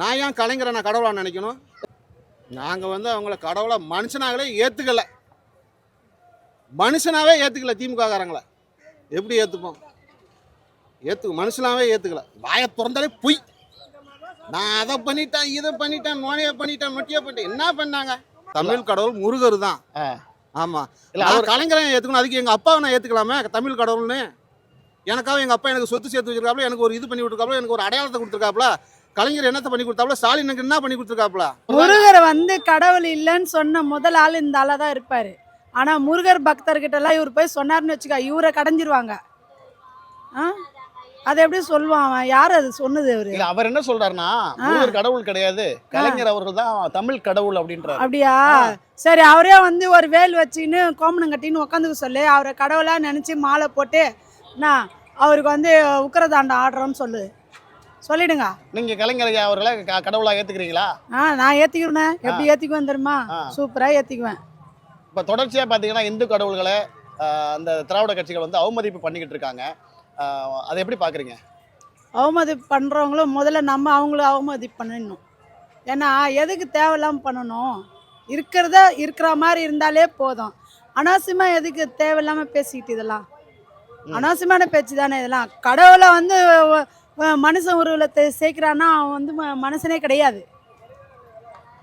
நான் ஏன் கலைஞரை நான் கடவுளா நினைக்கணும்? நாங்கள் வந்து அவங்கள கடவுளா மனுஷனாகளே ஏற்றுக்கல மனுஷனாவே ஏற்றுக்கல திமுக காரங்களை எப்படி ஏற்றுப்போம் ஏற்றுக்க மனுஷனாவே ஏற்றுக்கல வாயை திறந்தாலே பொய். நான் அதை பண்ணிட்டேன் இதை பண்ணிட்டேன் நோனையை பண்ணிட்டேன் நொட்டியை பண்ணிட்டேன். என்ன பண்ணாங்க? தமிழ் கடவுள் முருகர் தான். ஆமாம் இல்ல அவர் கலைஞரை ஏற்றுக்கணும் அதுக்கு எங்கள் அப்பாவை நான் ஏற்றுக்கலாமே தமிழ் கடவுள்னு. எனக்காக எங்கள் அப்பா எனக்கு சொத்து சேர்த்து வச்சிருக்காப்புல எனக்கு ஒரு இது பண்ணி விட்டுருக்காப்புல எனக்கு ஒரு அடையாளத்தை கொடுத்துருக்காப்புல. கலைஞர் என்னத்தை பண்ணி கொடுத்தாப்புல ஸ்டாலின் என்ன பண்ணி கொடுத்துருக்காப்புல முருகர் வந்து கடவுள் இல்லைன்னு சொன்ன முதல் ஆள் இந்த ஆளா தான் இருப்பாரு. ஆனா முருகர் பக்தர்கிட்ட எல்லாம் இவர் போய் சொன்னாருன்னு வச்சுக்க இவரை கடைஞ்சிருவாங்க. ஆ? அதை எப்படி சொல்லுவான் அவன்? யார் அது சொன்னது அவரு இல்ல அவர் என்ன சொல்றாருன்னா முருகர் கடவுள் கிடையாது. கலைஞர் அவர்கள் தான் தமிழ் கடவுள் அப்படின்றாரு. அப்படியா? சரி அவரே வந்து ஒரு வேல் வச்சுக்கின்னு கோமணம் கட்டின்னு உட்காந்துக்க சொல்லு. அவரை கடவுளா நினைச்சு மாலை போட்டு நான் அவருக்கு வந்து உக்கரதாண்டம் ஆடுறோன்னு சொல்லு. சொல்லிடுங்க. நீங்க கலைஞர் அவர்களை க- கடவுளா ஏத்துக்கிறீங்களா? ஆ நான் ஏத்திக்கிறேன். எப்படி ஏத்திக்குவேன் தெரியுமா? ஆ. சூப்பரா ஏத்திக்குவேன். இப்ப தொடர்ச்சியா பாத்தீங்கன்னா இந்து கடவுள்களை அந்த திராவிட கட்சிகள் வந்து அவமதிப்பு பண்ணிக்கிட்டு இருக்காங்க. அதை எப்படி பாக்குறீங்க? அவமதிப்பு பண்ணுறவங்களும் முதல்ல நம்ம அவங்கள அவமதிப்பு பண்ணிடணும் ஏன்னா எதுக்கு தேவையில்லாமல் பண்ணணும்? இருக்கிறத இருக்கிற மாதிரி இருந்தாலே போதும். அனாவசியமாக எதுக்கு தேவையில்லாமல் பேசிக்கிட்டு இதெல்லாம். அனாவசியமான பேச்சு தானே இதெல்லாம். கடவுளை வந்து மனுஷன் உருவத்தை சேர்க்கிறான்னா அவன் வந்து மனுஷனே கிடையாது.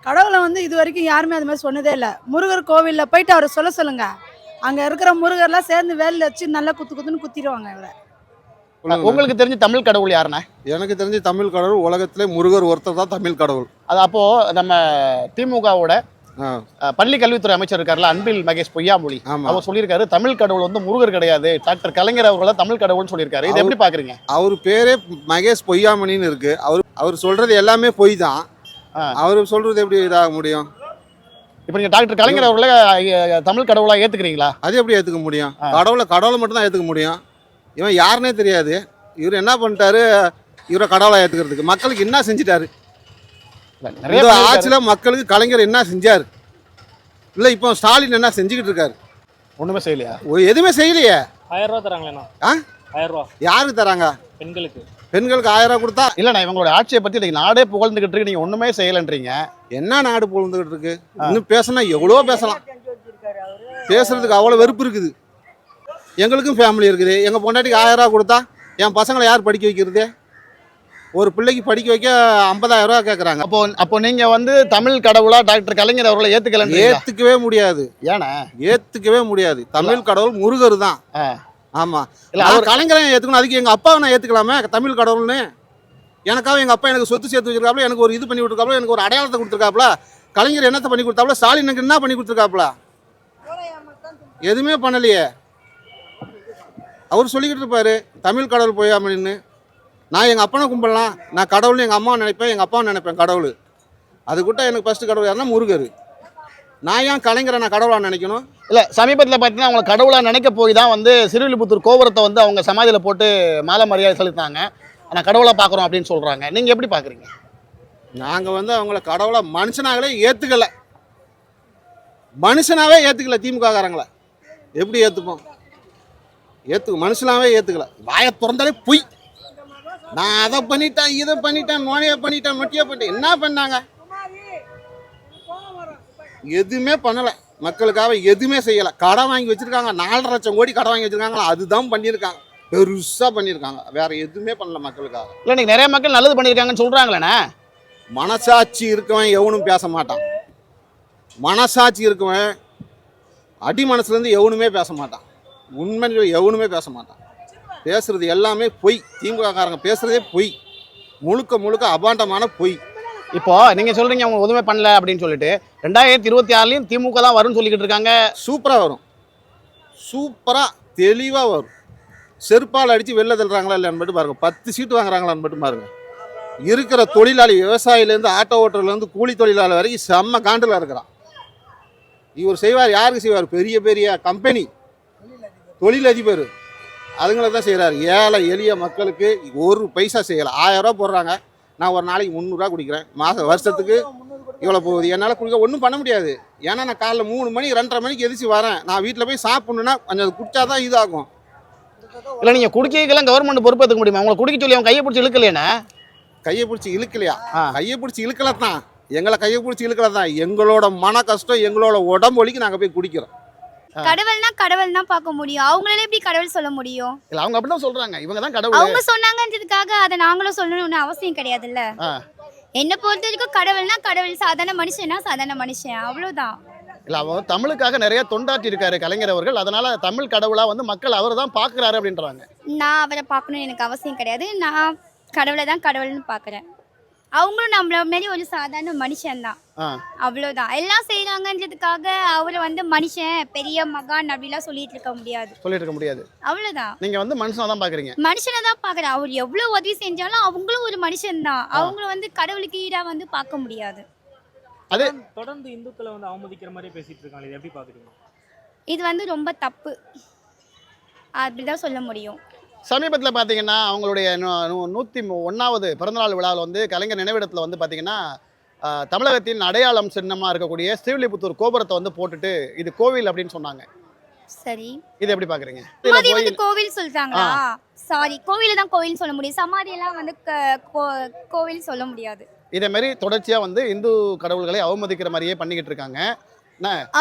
கடவுளை வந்து இது வரைக்கும் யாருமே அது மாதிரி சொன்னதே இல்லை. முருகர் கோவிலில் போயிட்டு அவரை சொல்ல சொல்லுங்க. அங்கே இருக்கிற முருகர்லாம் சேர்ந்து வேலில் வச்சு நல்லா குத்து குத்துன்னு குத்திடுவாங்க இவரை. உங்களுக்கு தெரிஞ்ச தமிழ் கடவுள் யாருண்ணே? எனக்கு தெரிஞ்சு தமிழ் கடவுள் உலகத்திலே முருகர் ஒருத்தர் தான் தமிழ் கடவுள். அது அப்போ நம்ம திமுகவோட பள்ளி கல்வித்துறை அமைச்சர் இருக்கார்ல அன்பில் மகேஷ் பொய்யாமொழி. அவர் சொல்லியிருக்காரு தமிழ் கடவுள் வந்து முருகர் கிடையாது. டாக்டர் கலைஞர் அவர்கள் தமிழ் கடவுள்னு சொல்லியிருக்காரு. இதை எப்படி பாக்குறீங்க? அவர் பேரே மகேஷ் பொய்யாமணின்னு இருக்கு. அவர் அவர் சொல்றது எல்லாமே பொய் தான். அவர் சொல்றது எப்படி இதாக முடியும்? இப்போ நீங்க டாக்டர் கலைஞர் அவர்களை தமிழ் கடவுளா ஏத்துக்கிறீங்களா? அது எப்படி ஏற்றுக்க முடியும். கடவுளை கடவுளை மட்டும் தான் ஏற்றுக்க முடியும். இவன் யாருன்னே தெரியாது. இவர் என்ன பண்ணிட்டாரு? இவரை கடவுளை ஏற்றுக்கிறதுக்கு மக்களுக்கு என்ன செஞ்சிட்டாரு? இந்த. ஆட்சியில் மக்களுக்கு கலைஞர் என்ன செஞ்சார்? இல்லை இப்போ ஸ்டாலின் என்ன செஞ்சுக்கிட்டு இருக்காரு? ஒண்ணுமே செய்யலையா? எதுவுமே செய்யலையே. ஆயிரம் ரூபா தராங்களேண்ணா ஆ? ஆயிரம் ரூபா. யாருக்கு தராங்க? பெண்களுக்கு. பெண்களுக்கு ஆயிரம் ரூபா கொடுத்தா? இல்லண்ணா இவங்களோட ஆட்சியை பத்தி இன்னைக்கு நாடே புகழ்ந்துகிட்டு இருக்கு. நீங்க ஒண்ணுமே செய்யலன்றீங்க. என்ன நாடு பொழுதுகிட்டு இருக்கு? இன்னும் பேசினா எவ்வளோ பேசலாம். பேசுறதுக்கு அவ்வளோ வெறுப்பு இருக்குது. எங்களுக்கும் ஃபேமிலி இருக்குது. எங்கள் பொண்டாட்டிக்கு ஆயிரம் ரூபா கொடுத்தா என் பசங்களை யார் படிக்க வைக்கிறது? ஒரு பிள்ளைக்கு படிக்க வைக்க ஐம்பதாயிரம் ரூபா கேட்குறாங்க அப்போ அப்போ நீங்க வந்து தமிழ் கடவுளா டாக்டர் கலைஞர் அவர்களை ஏத்துக்கலன்றீங்களா? ஏற்றுக்கவே முடியாது. ஏண்ணா ஏற்றுக்கவே முடியாது. தமிழ் கடவுள் முருகர் தான். ஆமாம் இல்ல அவர் கலைஞரை ஏற்றுக்கணும் அதுக்கு எங்கள் அப்பாவை நான் ஏற்றுக்கலாமே தமிழ் கடவுள்னு. எனக்காக எங்கள் அப்பா எனக்கு சொத்து சேர்த்து வச்சிருக்காப்புல எனக்கு ஒரு இது பண்ணி விட்டுருக்காப்புல எனக்கு ஒரு அடையாளத்தை கொடுத்துருக்காப்புல. கலைஞர் என்னத்தை பண்ணி கொடுத்தாப்புல? ஸ்டாலின் எனக்கு என்ன பண்ணி கொடுத்துருக்காப்புல? எதுவுமே பண்ணலையே. அவர் சொல்லிக்கிட்டு இருப்பாரு தமிழ் கடவுள் போயாமன்னு நான் எங்கள் அப்பனை கும்பிடலாம் நான் கடவுள்னு எங்கள் அம்மாவை நினைப்பேன் எங்கள் அப்பாவை நினைப்பேன் கடவுள். அது கூட எனக்கு ஃபஸ்ட்டு கடவுள் யாருன்னா முருகர். நான் ஏன் கலைஞரை நான் கடவுளாக நினைக்கணும்? இல்ல சமீபத்துல பாத்தீங்கன்னா அவங்களை கடவுளா நினைக்க போய் தான் வந்து சிறுவில்லிபுத்தூர் கோபுரத்தை வந்து அவங்க சமாதியில போட்டு மாலை மரியாதை செலுத்தினாங்க. ஆனா கடவுளா பாக்குறோம் அப்படின்னு சொல்றாங்க. நீங்க எப்படி பாக்குறீங்க? நாங்கள் வந்து அவங்கள கடவுளை மனுஷனாகளே ஏற்றுக்கல மனுஷனாவே ஏற்றுக்கல திமுக காரங்கள எப்படி ஏற்றுப்போம் ஏற்றுக்க மனுஷனாவே ஏற்றுக்கல வாயை திறந்தாலே பொய். நான் அதை பண்ணிட்டேன் இதை பண்ணிட்டேன் நோனையை பண்ணிட்டேன் நொட்டியை பண்ணிட்டேன். என்ன பண்ணாங்க? எதுவுமே பண்ணலை. மக்களுக்காக எதுவுமே செய்யலை. கடன் வாங்கி வச்சுருக்காங்க. நாலரை லட்சம் கோடி கடன் வாங்கி வச்சுருக்காங்க அதுதான் பண்ணியிருக்காங்க. பெருசாக பண்ணியிருக்காங்க. வேற எதுவுமே பண்ணல மக்களுக்காக. இல்ல நீங்க நிறைய மக்கள் நல்லது பண்ணியிருக்காங்கன்னு சொல்றாங்களேண்ணே. மனசாட்சி இருக்கவன் எவனும் பேச மாட்டான். மனசாட்சி இருக்கவன் அடி மனசுலேருந்து எவனுமே பேச மாட்டான். உண்மை எவனுமே பேச மாட்டான். பேசுறது எல்லாமே பொய். திமுக காரங்க பேசுறதே பொய். முழுக்க முழுக்க அபாண்டமான பொய். இப்போ நீங்க சொல்றீங்க அவங்க எதுவுமே பண்ணல அப்படின்னு சொல்லிட்டு ரெண்டாயிரத்தி இருபத்தி ஆறுலயும் திமுக தான் வரும்னு சொல்லிக்கிட்டு இருக்காங்க. சூப்பராக வரும். சூப்பராக தெளிவாக வரும். செருப்பால் அடித்து வெளில தள்ளுறாங்களா இல்லைன்னு மட்டும் பாருங்க. பத்து சீட்டு வாங்குறாங்களான்னு மட்டும் பாருங்க. இருக்கிற தொழிலாளி விவசாயிலேருந்து ஆட்டோ ஓட்டர்லேருந்து கூலி தொழிலாளி வரைக்கும் செம்ம காண்டில் இருக்கிறான். இவர் செய்வார் யாருக்கு செய்வார்? பெரிய பெரிய கம்பெனி தொழிலதிபர். அதுங்களை தான் செய்கிறார் ஏழை எளிய மக்களுக்கு ஒரு பைசா செய்யலை. ஆயிரம் ரூபா போடுறாங்க. நான் ஒரு நாளைக்கு முந்நூறுரூவா குடிக்கிறேன். மாதம் வருஷத்துக்கு இவ்வளோ போகுது. என்னால் குடிக்க ஒன்றும் பண்ண முடியாது. ஏன்னா நான் காலைல மூணு மணி ரெண்டரை மணிக்கு எதிர்த்து வரேன். நான் வீட்டில் போய் சாப்பிட்ணுன்னா கொஞ்சம் அது குடிச்சா தான் இதாகும். இல்ல நீங்க குடிக்கலாம் கவர்மெண்ட் பொறுப்பேற்றுக்க முடியுமா? உங்களை குடிக்க சொல்லி அவங்க கையை பிடிச்சி இழுக்கலையாண்ணே? கையை பிடிச்சி இழுக்கலையா? ஆ. கையை பிடிச்சி இழுக்கல தான் எங்களை கையை பிடிச்சி இழுக்கல தான் எங்களோட மன கஷ்டம் எங்களோட உடம்பு வலிக்கு நாங்கள் போய் குடிக்கிறோம். கடவுள்னா கடவுள் தான் பார்க்க முடியும். அவங்களால எப்படி கடவுள் சொல்ல முடியும்? இல்ல அவங்க அப்படிதான் சொல்றாங்க. இவங்க தான் கடவுள். அவங்க சொன்னாங்கன்றதுக்காக அதை நாங்களும் சொல்லணும்னு அவசியம் கிடையாதுல்ல. ஆ. என்னை பொறுத்த வரைக்கும் கடவுள்னா கடவுள். சாதாரண மனுஷனா சாதாரண மனுஷன். அவ்வளவுதான். இல்ல அவங்க தமிழுக்காக நிறைய தொண்டாற்றி இருக்காரு கலைஞர் அவர்கள். அதனால தமிழ் கடவுளா வந்து மக்கள் அவர் தான் பாக்குறாரு அப்படின்றாங்க. நான் அவரை பார்க்கணும்னு எனக்கு அவசியம் கிடையாது. நான் கடவுளை தான் கடவுள்னு பார்க்குறேன். அவங்களும் நம்மள மாரி ஒரு சாதாரண மனுஷன்தான். ஆ. அவ்வளவுதான். எல்லாம் செய்யறாங்கன்றதுக்காக அவரை வந்து மனுஷன் பெரிய மகான் அப்படிலாம் சொல்லிட்டு இருக்க முடியாது. சொல்லிட்டு இருக்க முடியாது. அவ்வளவுதான். நீங்க வந்து மனுஷனா தான் பாக்குறீங்க. மனுஷனை தான் பாக்குறேன். அவர் எவ்வளவு உதவி செஞ்சாலும் அவங்களும் ஒரு மனுஷன் தான் அவங்கள வந்து கடவுளுக்கு ஈடா வந்து பார்க்க முடியாது. தொடர்ந்து இந்துக்களை வந்து அவமதிக்கிற மாதிரி பேசிட்டு இருக்காங்க இது எப்படி பாக்குறீங்க இது வந்து ரொம்ப தப்பு. அப்படிதான் சொல்ல முடியும். சமீபத்தில் பார்த்தீங்கன்னா அவங்களுடைய நூ- நூ- நூத்தி ஒன்னாவது பிறந்தநாள் விழாவில் வந்து கலைஞர் நினைவிடத்தில் வந்து பார்த்தீங்கன்னா தமிழகத்தின் அடையாளம் சின்னமாக இருக்கக்கூடிய ஸ்ரீவில்லிபுத்தூர் கோபுரத்தை வந்து போட்டுட்டு இது கோவில் அப்படின்னு சொன்னாங்க. சரி. இது எப்படி பார்க்குறீங்க சமாதி வந்து கோவில் சொல்லிட்டாங்களா சாரி கோவில தான் கோவில் சொல்ல முடியும். சமாதி எல்லாம் வந்து கோவில் சொல்ல முடியாது. இதே மாதிரி தொடர்ச்சியாக வந்து இந்து கடவுள்களை அவமதிக்கிற மாதிரியே பண்ணிக்கிட்டு இருக்காங்க.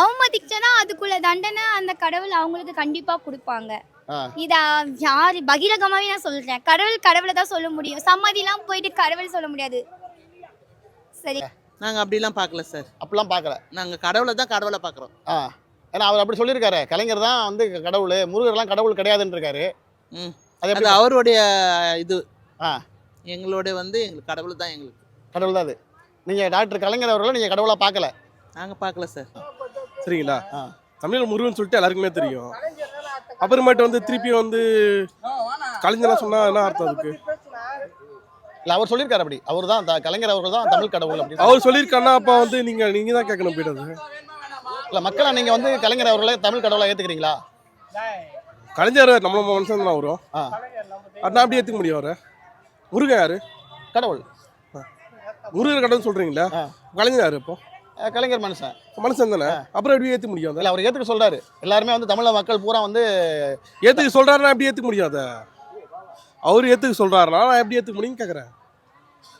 அவமதிச்சனா அதுக்குள்ள தண்டனை அந்த கடவுள் அவங்களுக்கு கண்டிப்பா கொடுப்பாங்க. இத யாரு? பகிரங்கமாவே நான் சொல்றேன். கடவுள் கடவுளை தான் சொல்ல முடியும். சமாதிலாம் போயிட்டு கடவுள் சொல்ல முடியாது. சரி. நாங்கள் அப்படிலாம் பார்க்கல சார் அப்படிலாம் பார்க்கல. நாங்கள் கடவுளை தான் கடவுளை பார்க்குறோம். ஆ. ஏன்னா அவர் அப்படி சொல்லியிருக்காரு. கலைஞர் தான் வந்து கடவுள். முருகர்லாம் கடவுள் கிடையாதுன்னு இருக்காரு ம். அது அவருடைய இது. ஆ. எங்களோட வந்து எங்களுக்கு கடவுள் தான் எங்களுக்கு. கடவுள் தான் அது. நீங்கள் டாக்டர் கலைஞர் அவர்களை நீங்கள் கடவுளாக பார்க்கல? நாங்கள் பார்க்கல சார் சரிங்களா. தமிழ் முருகன் சொல்லிட்டு எல்லாருக்குமே தெரியும். அப்புறமேட்டு வந்து திருப்பி வந்து கலைஞர்லாம் சொன்னா என்ன அர்த்தம் அதுக்கு? இல்லை அவர் சொல்லியிருக்காரு அப்படி. அவர் தான் கலைஞர் அவர்கள் தான் தமிழ் கடவுள் அப்படின்னு. அவர் சொல்லியிருக்காருன்னா அப்ப வந்து நீங்க நீங்க தான் கேட்கணும் போயிட்டு இல்லை மக்களா நீங்கள் வந்து கலைஞர் அவர்களை தமிழ் கடவுளாக ஏற்றுக்கிறீங்களா கலைஞர் நம்ம மனுஷன் தான் வரும் ஆ. அதான் அப்படி ஏத்துக்க முடியும் அவரை. முருகன் யாரு? கடவுள். முருகர் கடவுள் சொல்றீங்களா? ஆ. கலைஞர் யாரு இப்போ கலைஞர் மனுஷன். மனுஷன் தானே? அப்புறம் எப்படி ஏத்துக்க முடியும் இல்லை அவர் ஏற்றுக்க சொல்றாரு. எல்லாருமே வந்து தமிழக மக்கள் பூரா வந்து ஏத்துக்க சொல்றாருன்னா எப்படி ஏத்துக்க முடியும் அதை? அவர் ஏத்துக்க சொல்றாருன்னா நான் எப்படி ஏத்துக்க முடியும்னு கேக்குறேன்.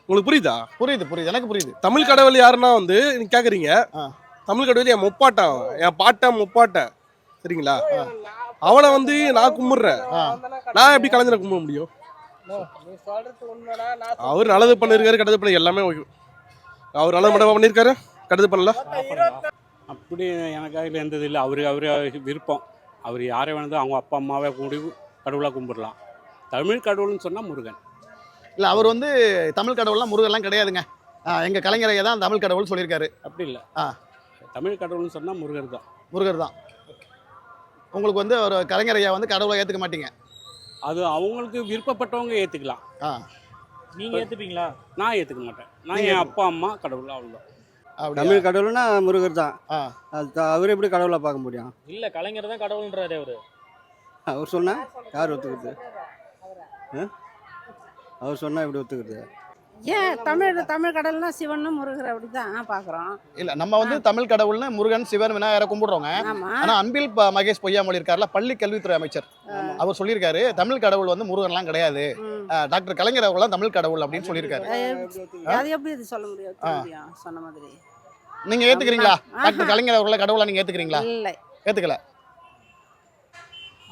உங்களுக்கு புரியுதா? புரியுது புரியுது. எனக்கு புரியுது. தமிழ் கடவுள் யாருன்னா வந்து நீங்க கேக்குறீங்க. ஆ. தமிழ் கடவுள் என் முப்பாட்டன் என் பாட்டன் முப்பாட்டன் சரிங்களா? அவனை வந்து நான் கும்பிடுறேன். ஆ. நான் எப்படி கலைஞரை கும்பிட முடியும்? அவர் நல்லது பண்ணிருக்காரு கெட்டது பண்ணி எல்லாமே அவர் நல்லது மட்டும் பண்ணிருக்காரு? கெட்டது பண்ணல அப்படி எனக்கு அதில் எந்த இல்லை. அவரு அவர் விருப்பம். அவர் யாரை வேணாலும் அவங்க அப்பா அம்மாவை கூடி கடவுளாக கும்பிடலாம். தமிழ் கடவுள்னு சொன்னால் முருகன். இல்லை அவர் வந்து தமிழ் கடவுள்லாம் முருகர்லாம் கிடையாதுங்க. ஆ, எங்க கலைஞரையே தான் தமிழ் கடவுள் சொல்லியிருக்காரு. அப்படி இல்லை. ஆ. தமிழ் கடவுள்னு சொன்னால் முருகர் தான். முருகர் தான். உங்களுக்கு வந்து ஒரு கலைஞரையா வந்து கடவுளை ஏற்றுக்க மாட்டீங்க. அது அவங்களுக்கு விருப்பப்பட்டவங்க ஏற்றுக்கலாம் ஆ. நீங்க ஏத்துப்பீங்களா? நான் ஏற்றுக்க மாட்டேன். நான் என் அப்பா அம்மா கடவுள் அவ்வளோ? தமிழ் கடவுள்னா முருகர் தான். ஆ. அது த- அவர் எப்படி கடவுளை பார்க்க முடியும்? இல்ல கலைஞர் தான் கடவுள்ன்றாரு அவரு. அவர் சொன்னா? யார் ஒத்துக்கிறது? ஆ? அவர் சொன்னா எப்படி ஒத்துக்கிறது? ஏன் தமிழ் தமிழ் கடல்னா சிவனும் முருகர் அப்படி தான் பார்க்குறோம் இல்ல நம்ம வந்து தமிழ் கடவுள்னு முருகன் சிவன் விநாயகரை கும்பிடுறோங்க ஆனா அன்பில் மகேஷ் பொய்யாமொழி இருக்கார்ல பள்ளி கல்வித்துறை அமைச்சர். அவர் சொல்லியிருக்காரு தமிழ் கடவுள் வந்து முருகன்லாம் கிடையாது. டாக்டர் கலைஞர் அவர்கள் தமிழ் கடவுள் அப்படின்னு சொல்லியிருக்காரு. அது எப்படி இது சொல்ல முடியும்? சொன்ன மாதிரி. நீங்க ஏத்துக்கிறீங்களா. டாக்டர் கலைஞர் அவர்களை கடவுளா நீங்க ஏத்துக்கிறீங்களா? இல்லை. ஏத்துக்கல.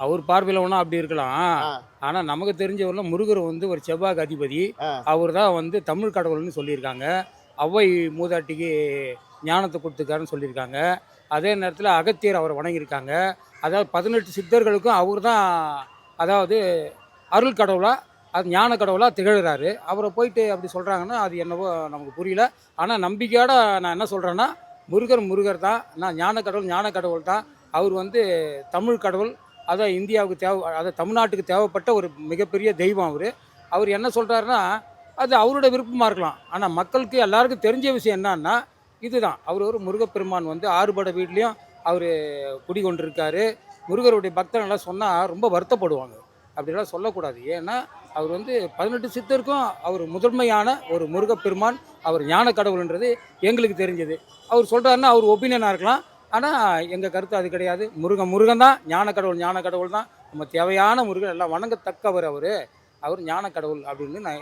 அவர் பார்வையில் ஒன்றும் அப்படி இருக்கலாம். ஆனால் நமக்கு தெரிஞ்சவரில் முருகர் வந்து ஒரு செவ்வாய்க்கு அதிபதி. அவர் தான் வந்து தமிழ் கடவுள்னு சொல்லியிருக்காங்க. ஔவை மூதாட்டிக்கு ஞானத்தை கொடுத்துருக்காருன்னு சொல்லியிருக்காங்க. அதே நேரத்தில் அகத்தியர் அவரை வணங்கியிருக்காங்க. அதாவது பதினெட்டு சித்தர்களுக்கும் அவர் தான் அதாவது அருள் கடவுளாக அது ஞான கடவுளாக திகழ்கிறாரு அவரை போயிட்டு அப்படி சொல்கிறாங்கன்னா அது என்னவோ நமக்கு புரியல. ஆனால் நம்பிக்கையோட நான் என்ன சொல்கிறேன்னா முருகர் முருகர் தான். நான் ஞான கடவுள் ஞான கடவுள் தான். அவர் வந்து தமிழ் கடவுள் அதான் இந்தியாவுக்கு தேவை அதாவது தமிழ்நாட்டுக்கு தேவைப்பட்ட ஒரு மிகப்பெரிய தெய்வம் அவர். அவர் என்ன சொல்கிறாருன்னா அது அவரோட விருப்பமாக இருக்கலாம். ஆனால் மக்களுக்கு எல்லாருக்கும் தெரிஞ்ச விஷயம் என்னன்னா இதுதான். அவர் ஒரு முருகப்பெருமான் வந்து ஆறுபட வீட்லேயும் அவர் குடிகொண்டிருக்காரு. முருகருடைய பக்தர்கள்லாம் சொன்னால் ரொம்ப வருத்தப்படுவாங்க. அப்படிலாம் சொல்லக்கூடாது. ஏன்னா அவர் வந்து பதினெட்டு சித்தருக்கும் அவர் முதன்மையான ஒரு முருகப்பெருமான். அவர் ஞான கடவுள்ன்றது எங்களுக்கு தெரிஞ்சது. அவர் சொல்கிறாருன்னா அவர் ஒப்பீனியனாக இருக்கலாம். ஆனால் எங்கள் கருத்து அது கிடையாது. முருகன் முருகன் தான் ஞான கடவுள் ஞான கடவுள் தான். நம்ம தேவையான முருகன் எல்லாம் வணங்கத்தக்கவர் அவர். அவர் ஞான கடவுள் அப்படின்னு நான்